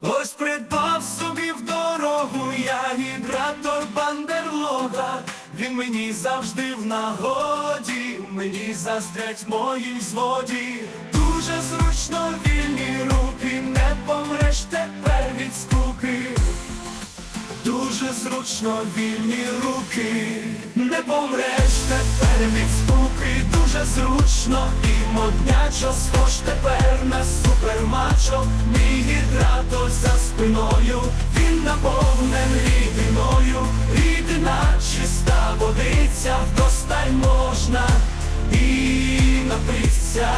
Ось придбав собі в дорогу я гідратор бандерлога. Він мені завжди в нагоді, мені заздрять мої зводі. Дуже зручно вільні руки, не помреш тепер від скуки. Дуже зручно вільні руки, не помреш тепер від скуки, дуже зручно і моднячо, схож тепер на супермачо, мій гідратор спиною, він наповнений рідиною, рідина чиста водиця, вдосталь можна. І напитися.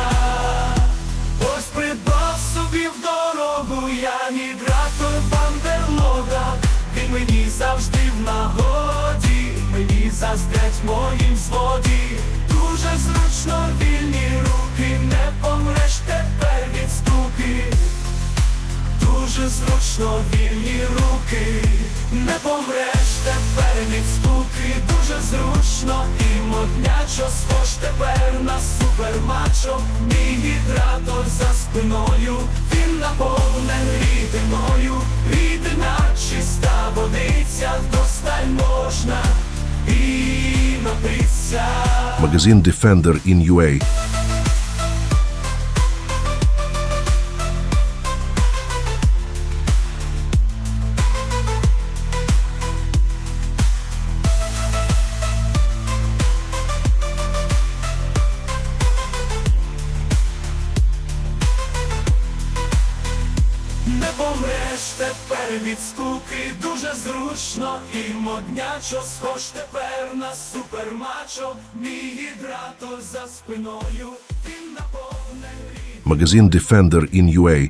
Ось придбав собі в дорогу я гідратор бандерлога. Він мені завжди в нагоді, мені заздрять моїм зводі Дуже зручно вільні руки, не помреш тепер від скуки, дуже зручно і моднячо, схож тепер на супермачо, мій гідратор за спиною, він наповнений рідиною, рідина чиста водиця, досталь можна і напитися. Магазин Defender in UA. Помреш тепер від скуки, дуже зручно і моднячо, схож тепер на супермачо, мій гідратор за спиною, він наповнений. Магазин Defender in UA.